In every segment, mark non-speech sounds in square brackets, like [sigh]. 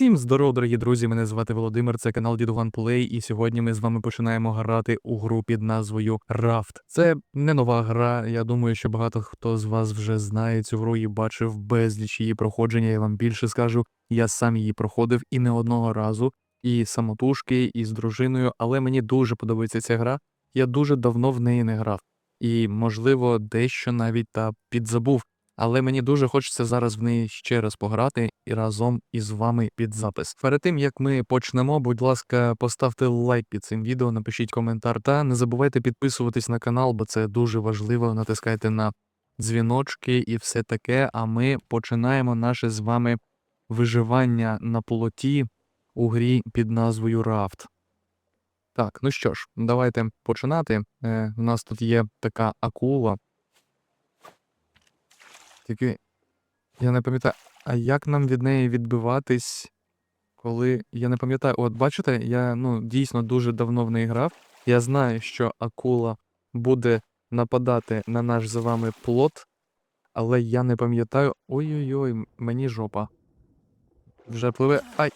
Всім здоров, дорогі друзі! Мене звати Володимир, це канал Дідуган Плей, і сьогодні ми з вами починаємо грати у гру під назвою Raft. Це не нова гра. Я думаю, що багато хто з вас вже знає цю гру і бачив безліч її проходження. Я вам більше скажу, я сам її проходив і не одного разу, і самотужки, і з дружиною, але мені дуже подобається ця гра. Я дуже давно в неї не грав, і, можливо, дещо навіть та підзабув. Але мені дуже хочеться зараз в неї ще раз пограти і разом із вами під запис. Перед тим як ми почнемо, будь ласка, поставте лайк під цим відео, напишіть коментар та не забувайте підписуватись на канал, бо це дуже важливо. Натискайте на дзвіночки і все таке. А ми починаємо наше з вами виживання на плоті у грі під назвою Raft. Так, ну що ж, давайте починати. Е, у нас тут є така акула. Тільки я не пам'ятаю, а як нам від неї відбиватись, коли. Я не пам'ятаю, от бачите, я ну, дійсно дуже давно в неї грав. Я знаю, що акула буде нападати на наш з вами плот, але я не пам'ятаю. Ой-ой-ой, мені жопа. Вже пливе. Ай.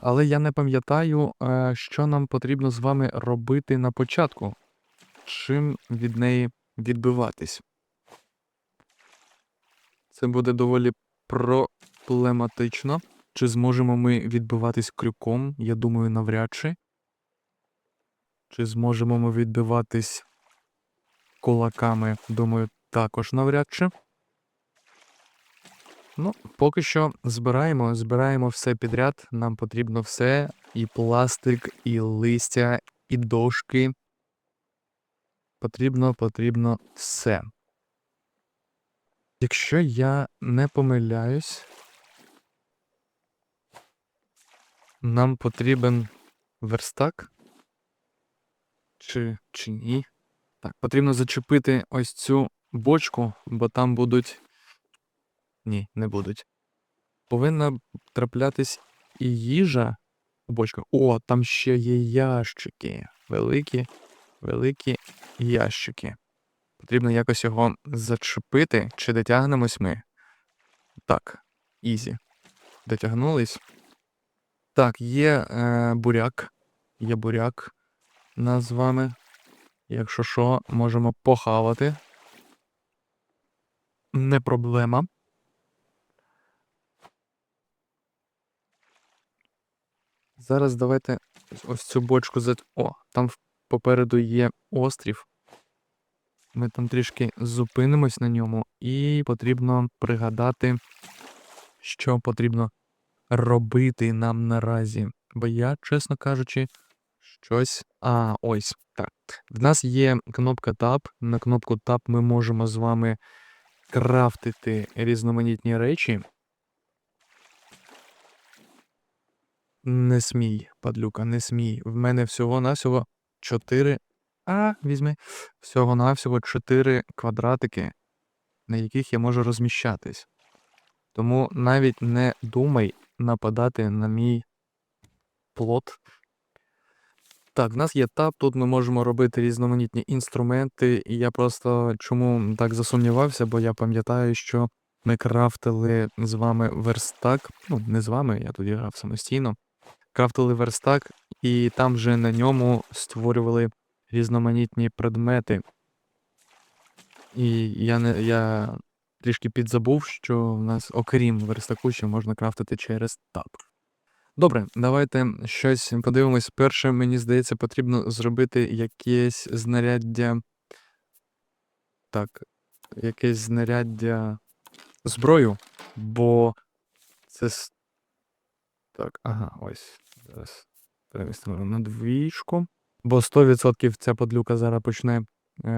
Але я не пам'ятаю, е, що нам потрібно з вами робити на початку. Чим від неї відбиватись. Це буде доволі проблематично. Чи зможемо ми відбиватись крюком? Я думаю, навряд чи. Чи зможемо ми відбиватись кулаками? Думаю, також навряд чи. Ну, поки що збираємо, збираємо все підряд. Нам потрібно все: і пластик, і листя, і дошки. Потрібно, потрібно все. Якщо я не помиляюсь, нам потрібен верстак. Чи, чи ні? Так, потрібно зачепити ось цю бочку, бо там будуть. Ні, не будуть. Повинна траплятись і їжа у бочках. О, там ще є ящики. Великі, великі ящики. Потрібно якось його зачепити, чи дотягнемось ми. Так, ізі. Дотягнулись. Так, є е, буряк. Є буряк нас з вами. Якщо що, можемо похавати. Не проблема. Зараз давайте ось цю бочку за. О, там попереду є острів. Ми там трішки зупинимось на ньому, і потрібно пригадати, що потрібно робити нам наразі. Бо я, чесно кажучи, щось. А, ось так. В нас є кнопка Tab. На кнопку Tab ми можемо з вами крафтити різноманітні речі. Не смій, падлюка, не смій. В мене всього-навсього 4 а, візьми. Всього-навсього 4 квадратики, на яких я можу розміщатись. Тому навіть не думай нападати на мій плот. Так, в нас є таб, тут ми можемо робити різноманітні інструменти, і я просто чому так засумнівався, бо я пам'ятаю, що ми крафтили з вами верстак. Ну, не з вами, я тоді грав самостійно. Крафтили верстак, і там же на ньому створювали різноманітні предмети. І я не я трішки підзабув, що в нас, окрім верстаку, ще можна крафтити через таб. Добре, давайте щось подивимось. Перше, мені здається, потрібно зробити якесь знаряддя. Так, якесь знаряддя зброю, бо це. Так, ага, ось. Зараз перемістимо на двічку. Бо 100% ця подлюка зараз почне е,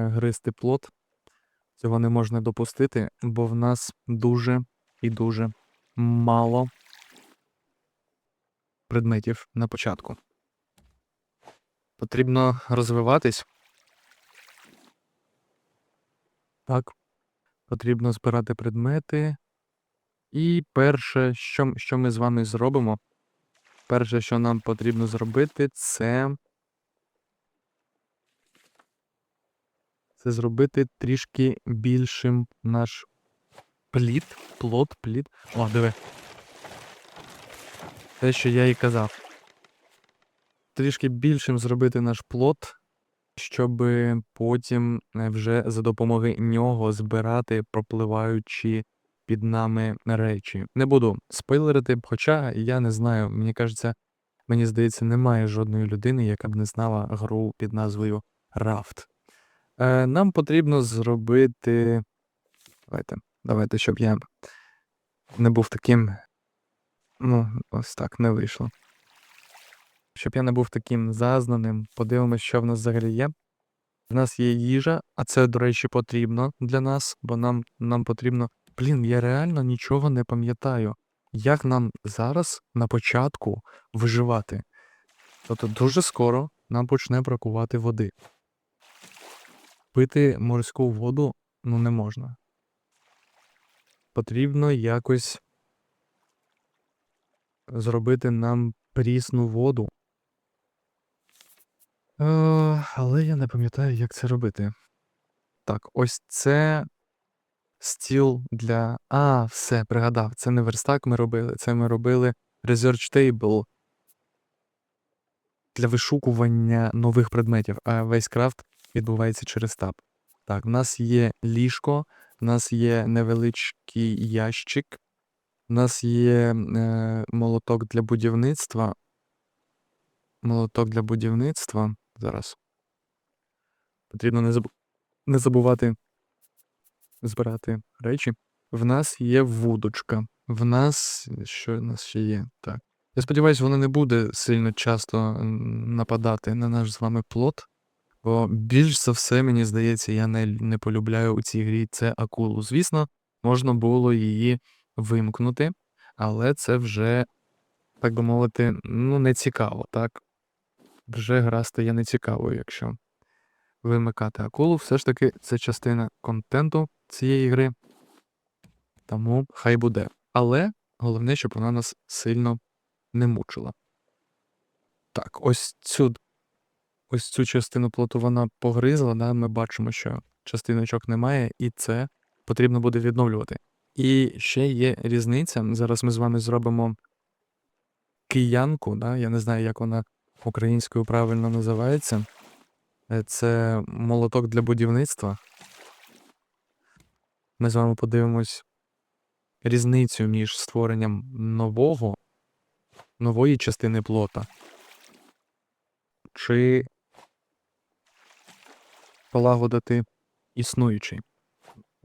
гризти плот. Цього не можна допустити, бо в нас дуже і дуже мало предметів на початку. Потрібно розвиватись. Так. Потрібно збирати предмети. І перше, що, що ми з вами зробимо, перше, що нам потрібно зробити, це. Це зробити трішки більшим наш плід. Плот, плід. О, диви. те, що я і казав. Трішки більшим зробити наш плот, щоб потім е, вже за допомогою нього збирати пропливаючі під нами речі. Не буду спойлерити, хоча я не знаю, мені кажеться, мені здається, немає жодної людини, яка б не знала гру під назвою Raft. Е, нам потрібно зробити. Давайте, давайте, щоб я не був таким. Ну, ось так, не вийшло. Щоб я не був таким зазнаним, подивимось, що в нас взагалі є. В нас є їжа, а це, до речі, потрібно для нас, бо нам, нам потрібно. Блін, я реально нічого не пам'ятаю, як нам зараз на початку виживати. Тобто дуже скоро нам почне бракувати води. Пити морську воду ну не можна. Потрібно якось зробити нам прісну воду. Е, але я не пам'ятаю, як це робити. Так, ось це стіл для. А, все, пригадав. Це не верстак ми робили. Це ми робили Research Table для вишукування нових предметів, а весь крафт відбувається через таб. Так, в нас є ліжко, в нас є невеличкий ящик, в нас є е, молоток для будівництва. Молоток для будівництва. Зараз. Потрібно не, забу... не забувати збирати речі. В нас є вудочка. В нас. Що в нас ще є? Так. Я сподіваюся, вона не буде сильно часто нападати на наш з вами плот. Бо більш за все, мені здається, я не, не полюбляю у цій грі це акулу. Звісно, можна було її вимкнути, але це вже, так би мовити, ну, не цікаво, так? Вже гра стає нецікавою, якщо вимикати акулу. Все ж таки, це частина контенту цієї гри. Тому хай буде. Але головне, щоб вона нас сильно не мучила. Так, ось цю ось цю частину плоту вона погризла, да, ми бачимо, що частиночок немає, і це потрібно буде відновлювати. І ще є різниця. Зараз ми з вами зробимо киянку, да, я не знаю, як вона українською правильно називається. Е, Це молоток для будівництва. Ми з вами подивимось різницю між створенням нового, нової частини плота. Чи полагодити існуючий.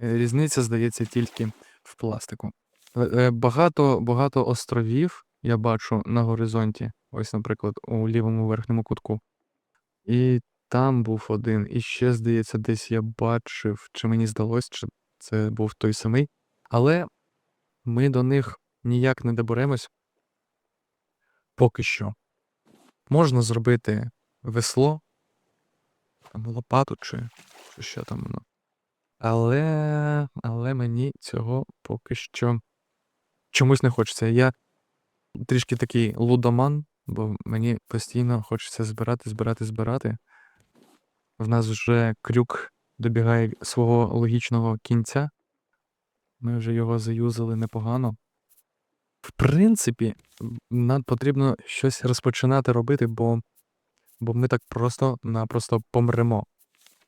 Е, Різниця, здається, тільки в пластику. Е, е, Багато, багато островів я бачу на горизонті, ось, наприклад, у лівому верхньому кутку. І там був один. І ще, здається, десь я бачив, чи мені здалось, чи це був той самий. Але ми до них ніяк не доберемось. Поки що. Можна зробити весло, там лопату чи, що там воно. Але, але мені цього поки що чомусь не хочеться. Я трішки такий лудоман, бо мені постійно хочеться збирати, збирати, збирати. В нас вже крюк добігає свого логічного кінця. Ми вже його заюзали непогано. В принципі, нам потрібно щось розпочинати робити, бо, бо ми так просто-напросто помремо.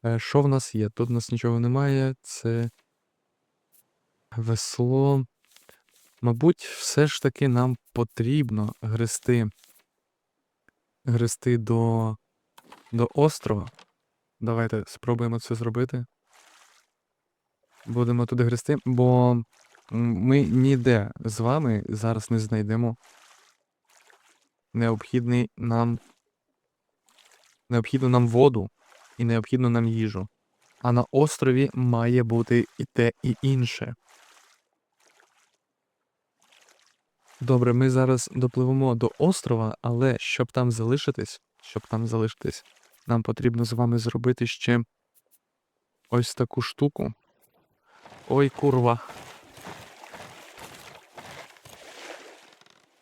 Е, Що в нас є? Тут в нас нічого немає. Це весло. Мабуть, все ж таки нам потрібно грести, грести до, до острова. Давайте спробуємо це зробити. Будемо туди грести, бо ми ніде з вами зараз не знайдемо необхідний нам необхідну нам воду і необхідну нам їжу. А на острові має бути і те, і інше. Добре, ми зараз допливемо до острова, але щоб там залишитись, щоб там залишитись, нам потрібно з вами зробити ще ось таку штуку. Ой, курва.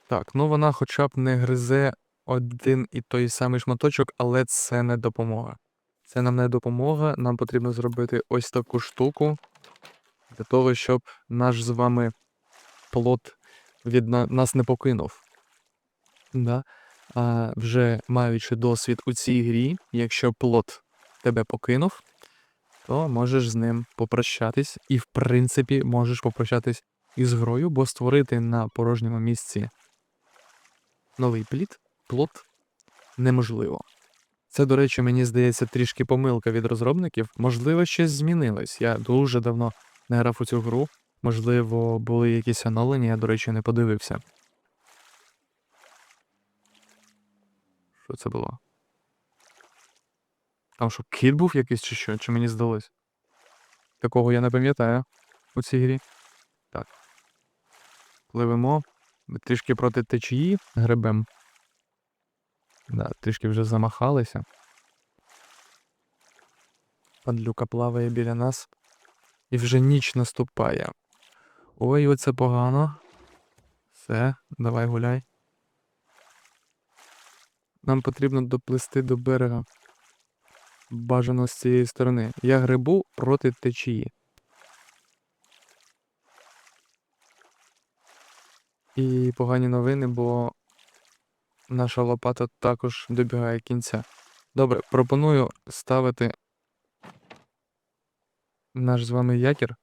Так, ну вона хоча б не гризе один і той самий шматочок, але це не допомога. Це нам не допомога. Нам потрібно зробити ось таку штуку для того, щоб наш з вами плод від нас не покинув. Да? А вже маючи досвід у цій грі, якщо плот тебе покинув, то можеш з ним попрощатись, і, в принципі, можеш попрощатись із грою, бо створити на порожньому місці новий плід, плот неможливо. Це, до речі, мені здається, трішки помилка від розробників. Можливо, щось змінилось. Я дуже давно не грав у цю гру. Можливо, були якісь оновлення, я, до речі, не подивився. Що це було? Там що, кіт був якийсь чи що? Чи мені здалось? Такого я не пам'ятаю у цій грі. Так. Пливемо. Трішки проти течії гребем. Да, трішки вже замахалися. Падлюка плаває біля нас. І вже ніч наступає. Ой, оце погано. Все, давай гуляй. Нам потрібно доплисти до берега. Бажано з цієї сторони. Я грибу проти течії. І погані новини, бо наша лопата також добігає кінця. Добре, пропоную ставити наш з вами якір.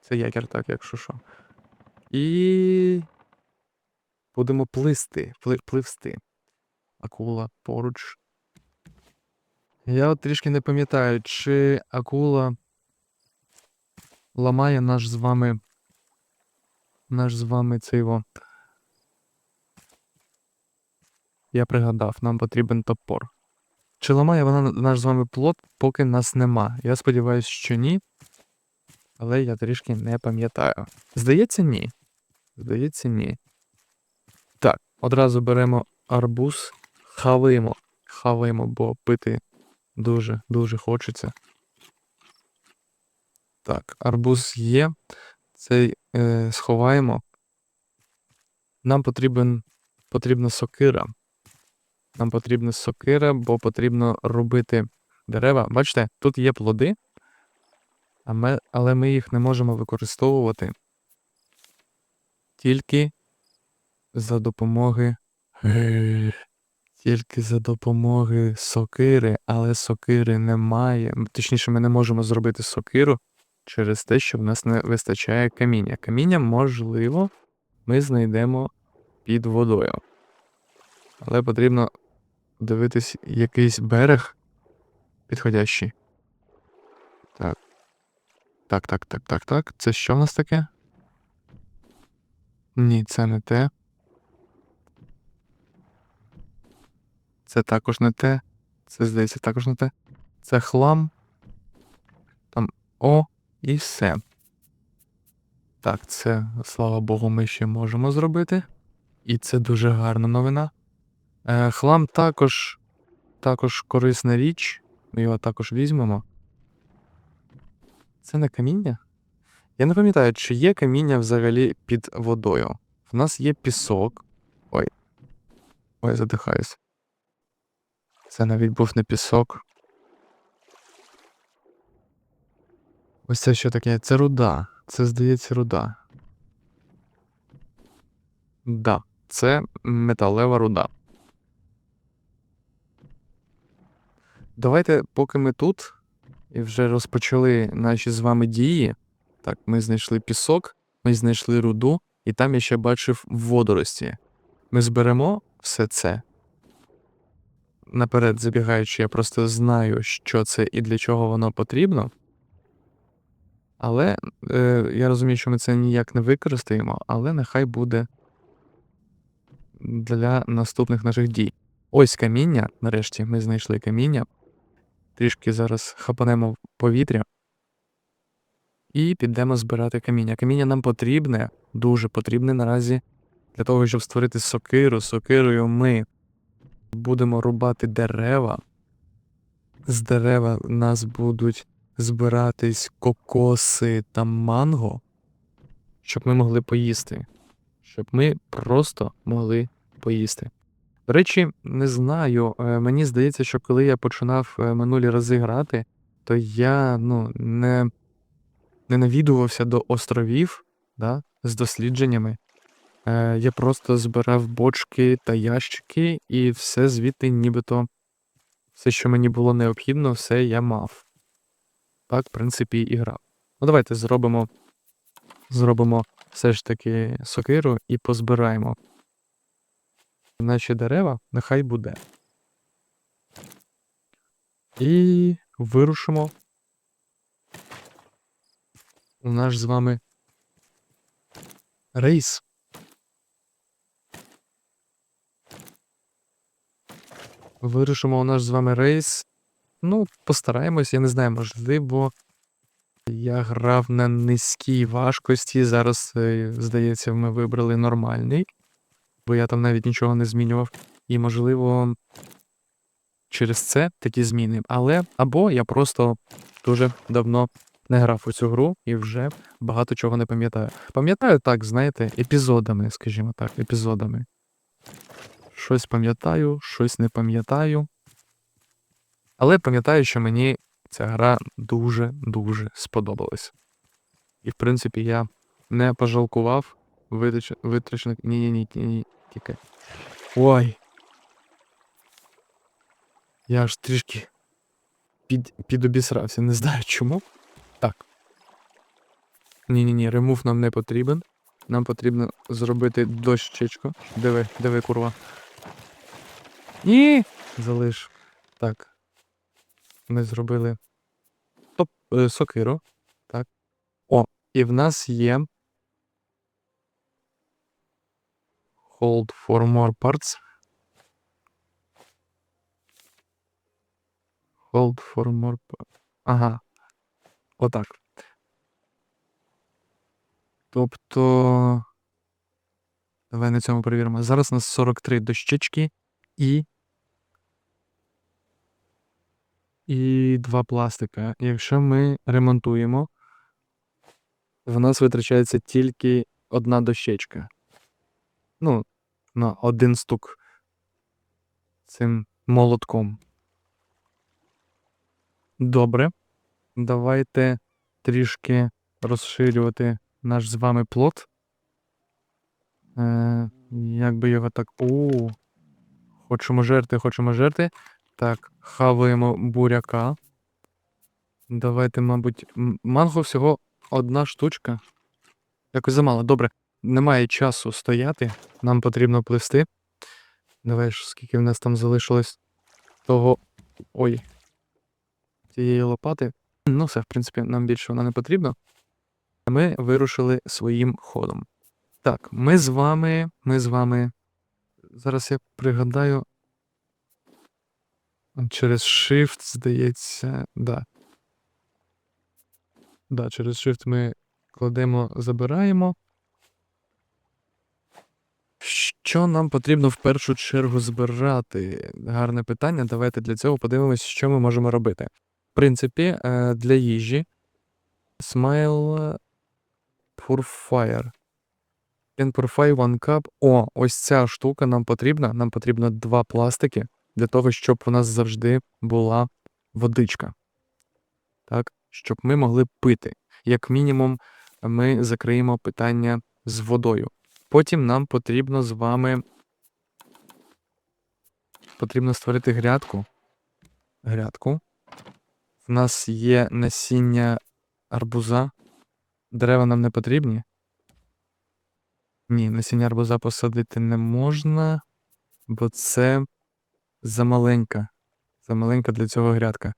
Це якір, так, якщо що. І будемо плисти, пли, пливсти. Акула поруч. Я от трішки не пам'ятаю, чи акула ламає наш з вами. Наш з вами цей во. Я пригадав, нам потрібен топор. Чи ламає вона наш з вами плод, поки нас нема? Я сподіваюся, що ні. Але я трішки не пам'ятаю. Здається, ні. Здається, ні. Так, одразу беремо арбуз, хаваємо. Хаваємо, бо пити дуже, дуже хочеться. Так, арбуз є. Цей е, сховаємо. Нам потрібен, потрібна сокира. Нам потрібна сокира, бо потрібно робити дерева. Бачите, тут є плоди, але ми їх не можемо використовувати тільки за допомоги. Тільки за допомоги сокири, але сокири немає. Точніше, ми не можемо зробити сокиру через те, що в нас не вистачає каміння. Каміння, можливо, ми знайдемо під водою. Але потрібно дивитись якийсь берег підходящий. Так. Так, так, так, так, так. Це що в нас таке? Ні, це не те. Це також не те. Це, здається, також не те. Це хлам. Там О і все. Так, це, слава Богу, ми ще можемо зробити. І це дуже гарна новина. Е, хлам також, також корисна річ. Ми його також візьмемо. Це не каміння? Я не пам'ятаю, чи є каміння взагалі під водою. В нас є пісок. Ой. Ой, задихаюсь. Це навіть був не пісок. Ось це що таке? Це руда. Це, здається, руда. Да, це металева руда. Давайте, поки ми тут і вже розпочали наші з вами дії. Так, ми знайшли пісок, ми знайшли руду, і там я ще бачив водорості. Ми зберемо все це. Наперед забігаючи, я просто знаю, що це і для чого воно потрібно. Але е, я розумію, що ми це ніяк не використаємо, але нехай буде для наступних наших дій. Ось каміння. Нарешті ми знайшли каміння. Трішки зараз хапанемо в повітря. І підемо збирати каміння. Каміння нам потрібне, дуже потрібне наразі для того, щоб створити сокиру. Сокирою ми будемо рубати дерева. З дерева нас будуть збиратись кокоси та манго, щоб ми могли поїсти. Щоб ми просто могли поїсти. До речі, не знаю. е, Мені здається, що коли я починав е, минулі рази грати, то я ну, не, не навідувався до островів да, з дослідженнями. Е, я просто збирав бочки та ящики, і все звідти нібито все, що мені було необхідно, все я мав. Так, в принципі, і грав. Ну, давайте зробимо. Зробимо все ж таки сокиру і позбираємо. Наші дерева нехай буде. І вирушимо. У наш з вами рейс. Вирушимо у наш з вами рейс. Ну, постараємось, я не знаю, можливо. Я грав на низькій важкості. Зараз, е, здається, ми вибрали нормальний, бо я там навіть нічого не змінював. І, можливо, через це такі зміни. Але або я просто дуже давно не грав у цю гру і вже багато чого не пам'ятаю. Пам'ятаю так, знаєте, епізодами, скажімо так, епізодами. Щось пам'ятаю, щось не пам'ятаю. Але пам'ятаю, що мені ця гра дуже-дуже сподобалась. І, в принципі, я не пожалкував витрач... витрачених. Ні-ні-ні, ні, тільки. Ой. Я аж трішки під... підобісрався, не знаю чому. Так. Ні-ні-ні, ремув нам не потрібен. Нам потрібно зробити дощечку. Диви, диви, курва. Ні! Залиш. Так. Ми зробили топ е, сокиру. Так. О, і в нас є. Hold for more parts. Hold for more parts. Ага. Отак. Тобто. Давай на цьому перевіримо. Зараз у нас 43 дощечки і. І два пластика. Якщо ми ремонтуємо, в нас витрачається тільки одна дощечка. Ну, на один стук цим молотком. Добре. Давайте трішки розширювати наш з вами плот. Е, як би його так. У. Хочемо жерти, хочемо жерти. Так, хаваємо буряка. Давайте, мабуть, манго всього одна штучка. Якось замало. Добре. Немає часу стояти. Нам потрібно плисти. Давай ж, скільки в нас там залишилось того. Ой. Цієї лопати. Ну, все, в принципі, нам більше вона не потрібна. Ми вирушили своїм ходом. Так, ми з вами. Ми з вами. Зараз я пригадаю. Через Shift, здається, да. Да, через Shift ми кладемо, забираємо. Що нам потрібно в першу чергу збирати? Гарне питання. Давайте для цього подивимось, що ми можемо робити. В принципі, е, для їжі Smile Purfire. Can purify one cup. О, ось ця штука нам потрібна. Нам потрібно два пластики для того, щоб у нас завжди була водичка. Так, щоб ми могли пити. Як мінімум, ми закриємо питання з водою. Потім нам потрібно з вами потрібно створити грядку. Грядку. У нас є насіння арбуза. Дерева нам не потрібні. Ні, насіння арбуза посадити не можна, бо це замаленька. Замаленька для цього грядка.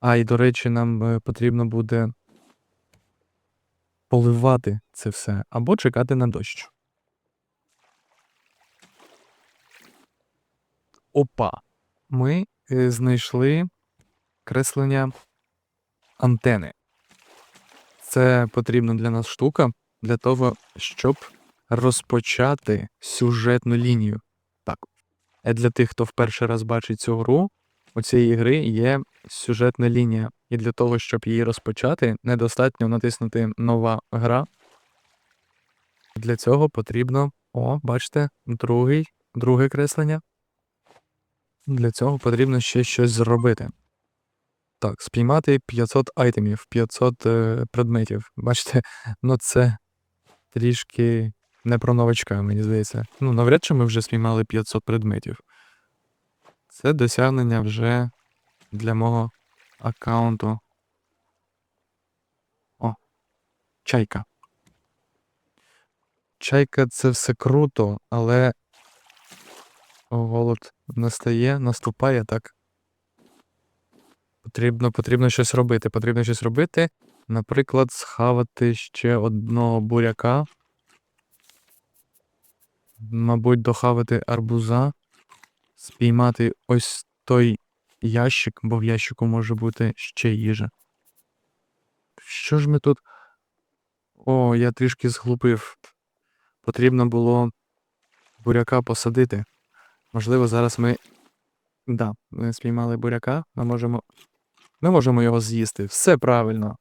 А, і, до речі, нам е, потрібно буде поливати це все або чекати на дощ. Опа. Ми е, знайшли креслення антени. Це потрібна для нас штука для того, щоб розпочати сюжетну лінію. Так. Е, Для тих, хто вперше раз бачить цю гру, у цієї гри є сюжетна лінія. І для того, щоб її розпочати, недостатньо натиснути нова гра. Для цього потрібно. О, бачите, другий, друге креслення. Для цього потрібно ще щось зробити. Так, спіймати 500 айтемів, 500 е, предметів. Бачите, [laughs] ну це трішки Не про новачка, мені здається. Ну, навряд чи ми вже спіймали 500 предметів. Це досягнення вже для мого аккаунту. О, чайка. Чайка це все круто, але голод настає, наступає так. Потрібно, потрібно щось робити. Потрібно щось робити. Наприклад, схавати ще одного буряка. Мабуть, дохавати арбуза. Спіймати ось той ящик, бо в ящику може бути ще їжа. Що ж ми тут. О, я трішки зглупив. Потрібно було буряка посадити. Можливо, зараз ми. Да, ми спіймали буряка, ми можемо. Ми можемо його з'їсти. Все правильно.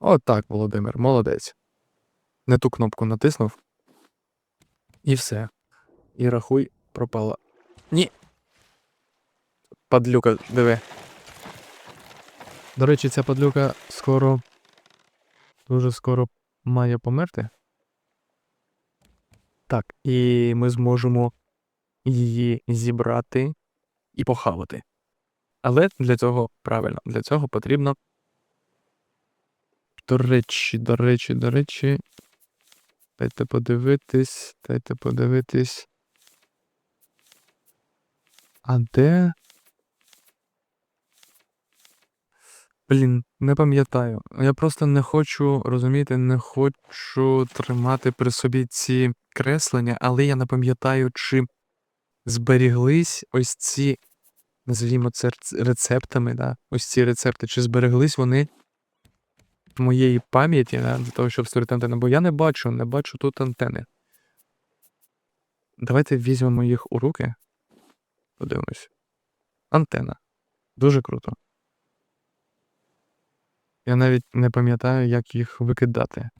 От так, Володимир, молодець. Не ту кнопку натиснув. І все. І рахуй, пропала. Ні. Падлюка, диви. До речі, ця падлюка скоро. Дуже скоро має померти. Так, і ми зможемо її зібрати і похавати. Але для цього правильно, для цього потрібно. До речі, до речі, до речі. Дайте подивитись, дайте подивитись. А де? Блін, не пам'ятаю. Я просто не хочу, розумієте, не хочу тримати при собі ці креслення, але я не пам'ятаю, чи зберіглись ось ці, називімо це рецептами, да? ось ці рецепти, чи збереглись вони в моєї пам'яті, да? для того, щоб створити антенну, бо я не бачу, не бачу тут антени. Давайте візьмемо їх у руки. Подивимось. Антена. Дуже круто. Я навіть не пам'ятаю, як їх викидати.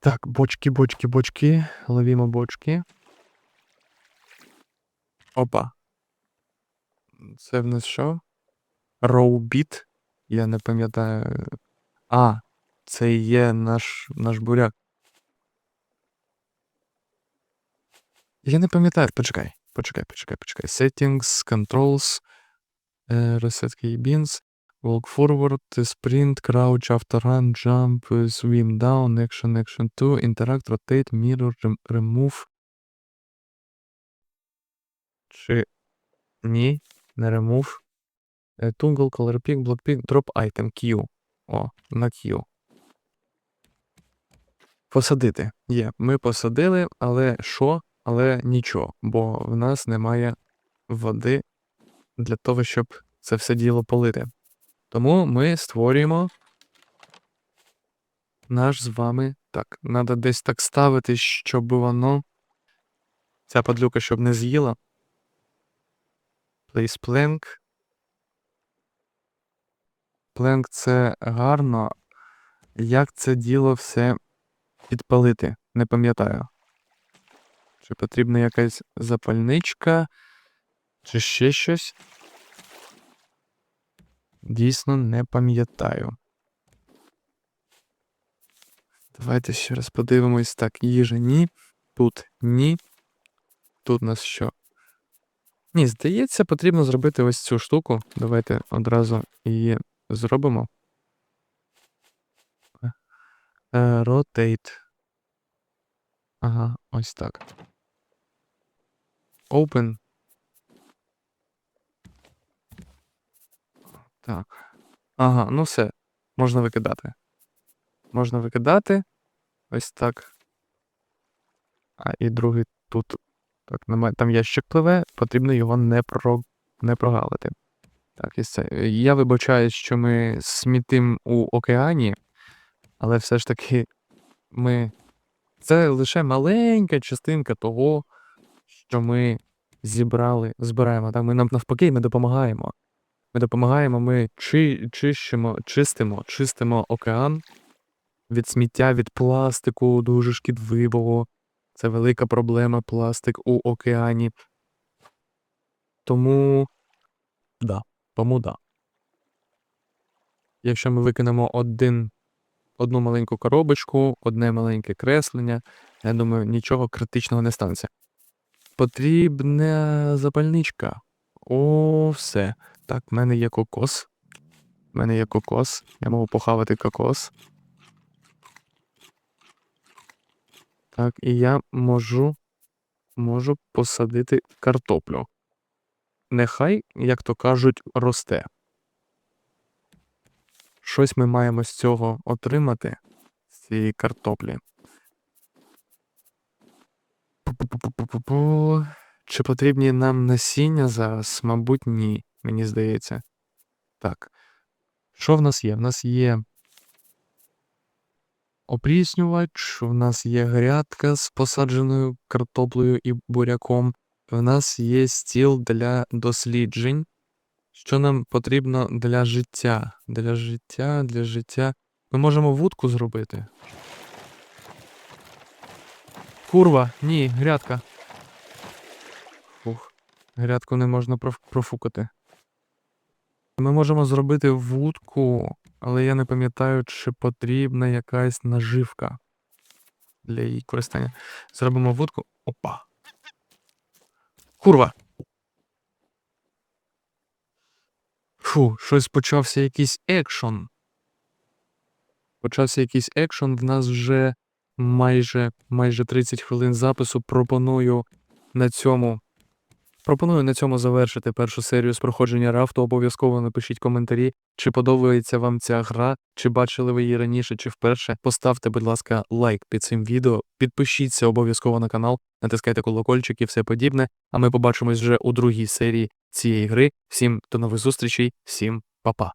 Так, бочки, бочки, бочки. Ловімо бочки. Опа. Це в нас що? Роубіт. Я не пам'ятаю. А, це є наш, наш буряк. Я не пам'ятаю. Почекай. Почекай, почекай, почекай. Settings, controls, е, reset key beans, walk forward, sprint, crouch, after run, jump, е, swim down, action, action 2, interact, rotate, mirror, remove. Чи ні, не. Е, Toggle, color pick, block pick, drop item, Q. О, на Q. Посадити. Є. Ми посадили, але що? Але нічого, бо в нас немає води для того, щоб це все діло полити. Тому ми створюємо наш з вами. Так, треба десь так ставити, щоб воно. Ця падлюка, щоб не з'їла. Place plank. Plank це гарно. Як це діло все підпалити? Не пам'ятаю. Чи потрібна якась запальничка, чи ще щось? Дійсно не пам'ятаю. Давайте ще раз подивимось. Так, їжа ні. Тут ні. Тут у нас що? Ні, здається, потрібно зробити ось цю штуку. Давайте одразу її зробимо. Е, Rotate. Ага, ось так. Open. Так. Ага, ну все. Можна викидати. Можна викидати. Ось так. А і другий тут. Так. Там ящик пливе, потрібно його не, про... не прогалити. Так, і це. Я вибачаюсь, що ми смітим у океані, але все ж таки ми. Це лише маленька частинка того, що ми зібрали, збираємо. Так, ми нам навпаки, ми допомагаємо. Ми допомагаємо, ми чи, чищимо, чистимо, чистимо океан від сміття, від пластику, дуже шкідливого. Це велика проблема пластик у океані. Тому. Да, тому да. Якщо ми викинемо один одну маленьку коробочку, одне маленьке креслення. Я думаю, нічого критичного не станеться. Потрібна запальничка. О, все. Так, в мене є кокос. В мене є кокос. Я можу похавати кокос. Так, і я можу, можу посадити картоплю. Нехай, як то кажуть, росте. Щось ми маємо з цього отримати, з цієї картоплі. Чи потрібні нам насіння зараз? Мабуть, ні, мені здається. Так. Що в нас є? В нас є опріснювач, в нас є грядка з посадженою картоплею і буряком. В нас є стіл для досліджень. Що нам потрібно для життя? Для життя, для життя. Ми можемо вудку зробити. Курва, ні, грядка. Фух, грядку не можна проф- профукати. Ми можемо зробити вудку, але я не пам'ятаю, чи потрібна якась наживка для її користання. Зробимо вудку. Опа. Курва. Фу, щось почався якийсь екшон. Почався якийсь екшон. В нас вже майже, майже 30 хвилин запису. Пропоную на цьому. Пропоную на цьому завершити першу серію з проходження рафту. Обов'язково напишіть коментарі, чи подобається вам ця гра, чи бачили ви її раніше, чи вперше. Поставте, будь ласка, лайк під цим відео, підпишіться обов'язково на канал, натискайте колокольчик і все подібне. А ми побачимось вже у другій серії цієї гри. Всім до нових зустрічей, всім па-па.